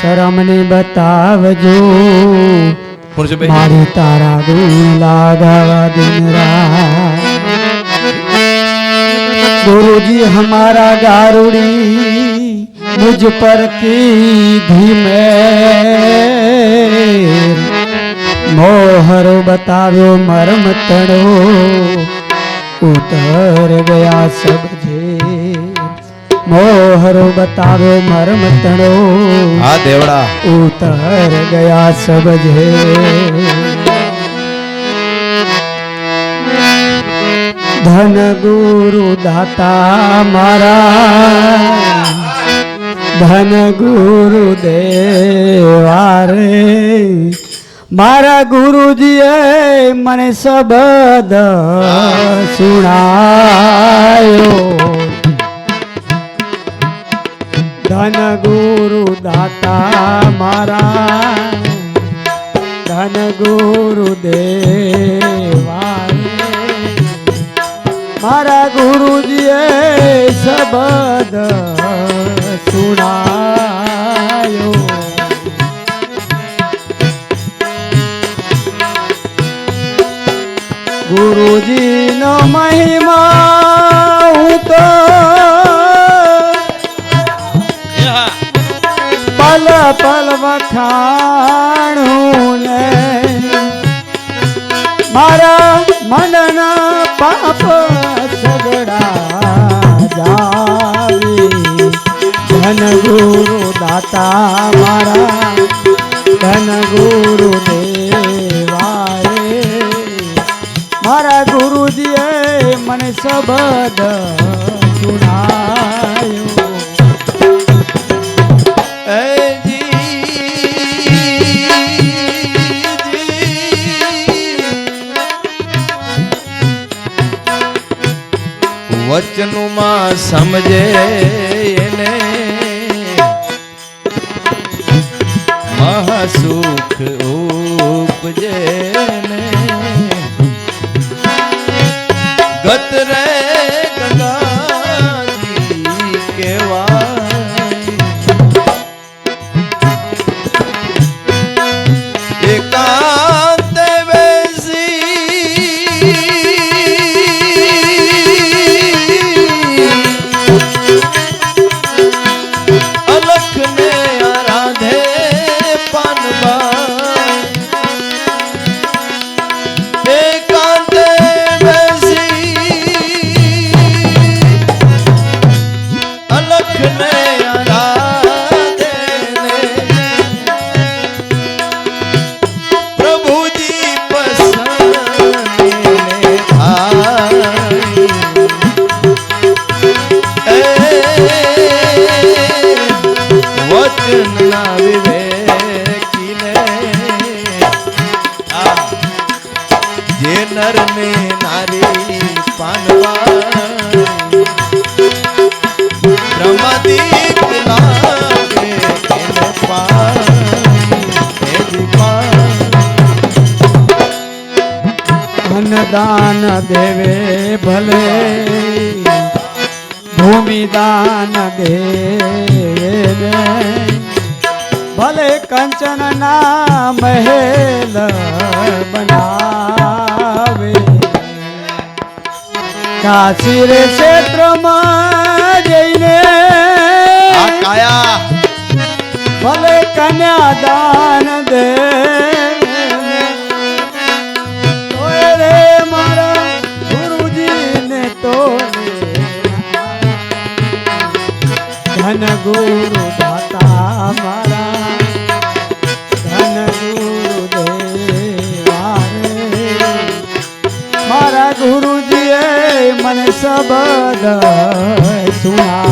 શરમને બતાવજો. મારી તારા ગુણ લાગાવા દિન ગુરુજી હમારા ગારુડી મુજ પર કી ધીમે મોહર બતાવ્યો મરમ તણો ઉતર ગયા સબજે મોહરો બતાવો મરમ તણો. હા દેવડા. ઉતર ગયા સબજે ધન ગુરુ દાતા મારા. ધન ગુરુ દેવારે મારા ગુરુજીએ મને શબ્દ સુણાયો. ધન ગુરુ દાતા મારા, ધન ગુરુ દેવા મારા ગુરુજીએ શબદ સુણાયો. ગુરુજીનો મહિમા હું તો ધન ગુરુ દાતા મારા ધન ગુરુ દેવારે મારા ગુરુજીએ મને શબદ સુણાયો વચનું સમજે એને. મહાસુખ ઉપજે. દેવે ભલે ભૂમિદાન દેવે. ભલે કંચન ના મહેલ બનાવે. કાશી રે ક્ષેત્રમાં જઈને ભલે કન્યાદાન દે. ધન ગુરુ દાતા મારા ધન ગુરુ દેવારે મારા ગુરુજીએ મને સબદ સુણાયો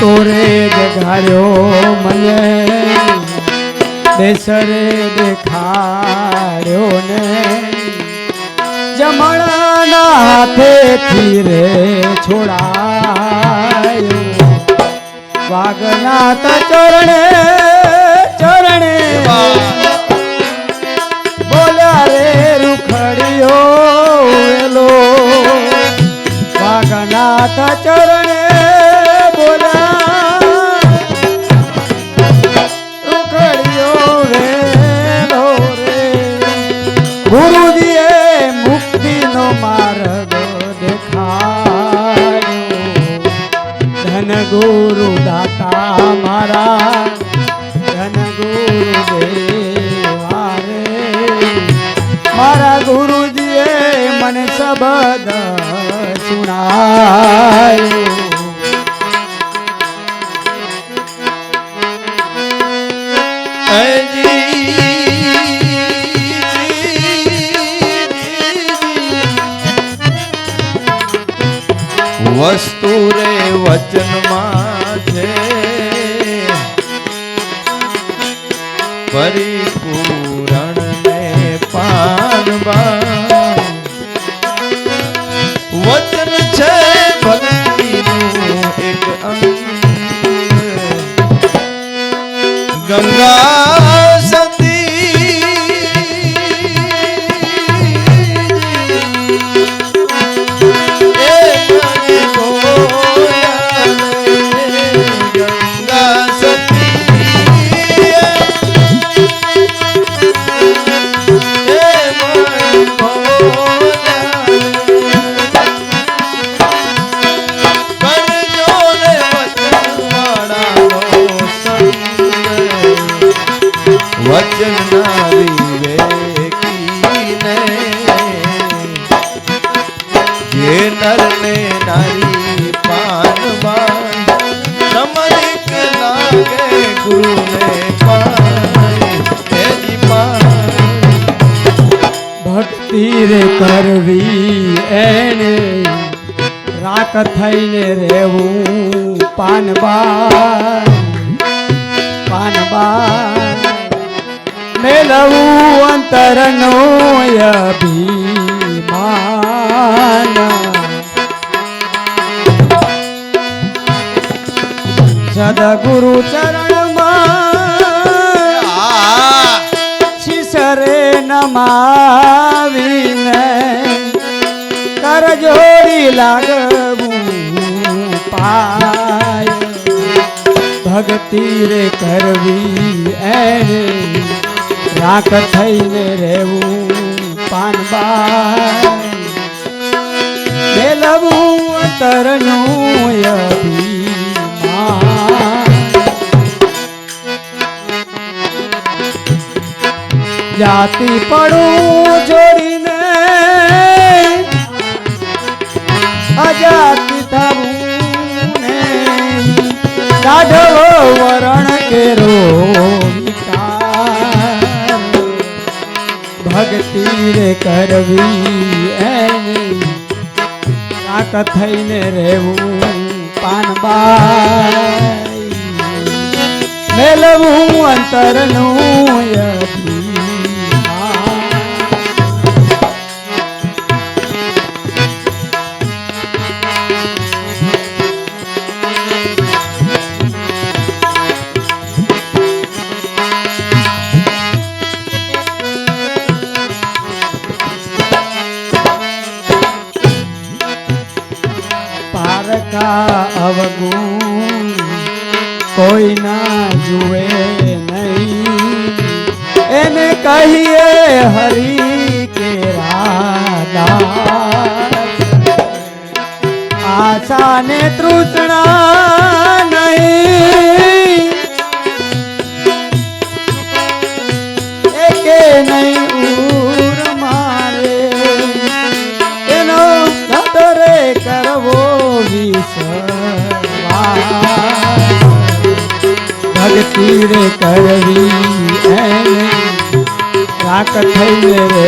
તોરે જગાડ્યો મને. બેસરે દેખાડ્યો ને. જમણના હાથેથી રે છોડાયો. વાગના તા ચરણે ચરણે. બોલ્યા રે રૂખડ્યો એલો. વાગના તા ચરણે alma વસ્તુ રે વચનમાં છે. પરિપૂરણ ને પાનવા વચન છે ભક્તિનું એક અંગ. ગંગા એને રાખ થઈને રહેવું પાનબા પાનબા મેળવું અંતરનો અભિમાન. સદગુરુ ચરણમાં શિસરે નમાવીને કર જોડી લાગવું પાય. ભક્તિ રે કરવી એને રાખ થઈને રહેવું પાનબાય મેલવું અંતરનું અભિમાન. જાતિ પડું છોડીને અજાતિ થવું ને કાઢવો વરણ કેરો ભક્તિ રે કરવી એની રાક થઈને રહેવું પાનબાઈ મેલવું અંતરનું પારકા અવગુણ. કોઈ ના જુએ નહીં. એને કહીએ હરી કે રાધા. આશા ને તૃષ્ણા નહીં. ભક્તિ રે કરવી એને રાક થઈને રે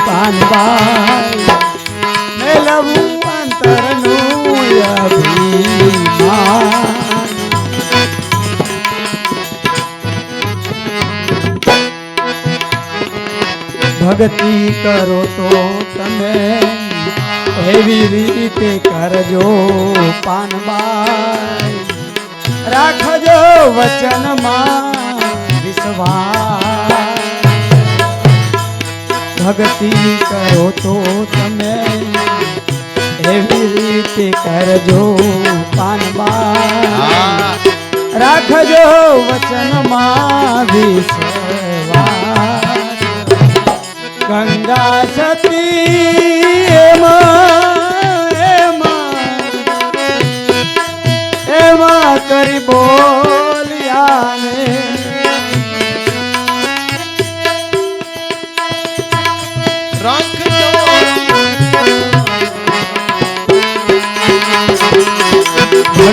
પાનબાઈ મેલવું અંતરનું અભિમાન. ભક્તિ કરો તો તમે એવી રીતે કરજો પાનબાઈ રાખજો વચનમાં વિશ્વાસ. ભક્તિ કરો તો તમે એવી રીતે કરજો પાનબાઈ આ રાખજો વચનમાં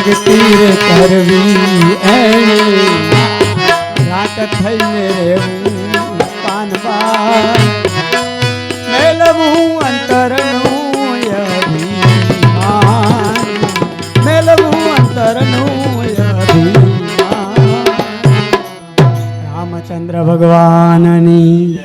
ભક્તિ રે કરવી એને રાત થઈને રહેવું પાનબા ભગવાનની.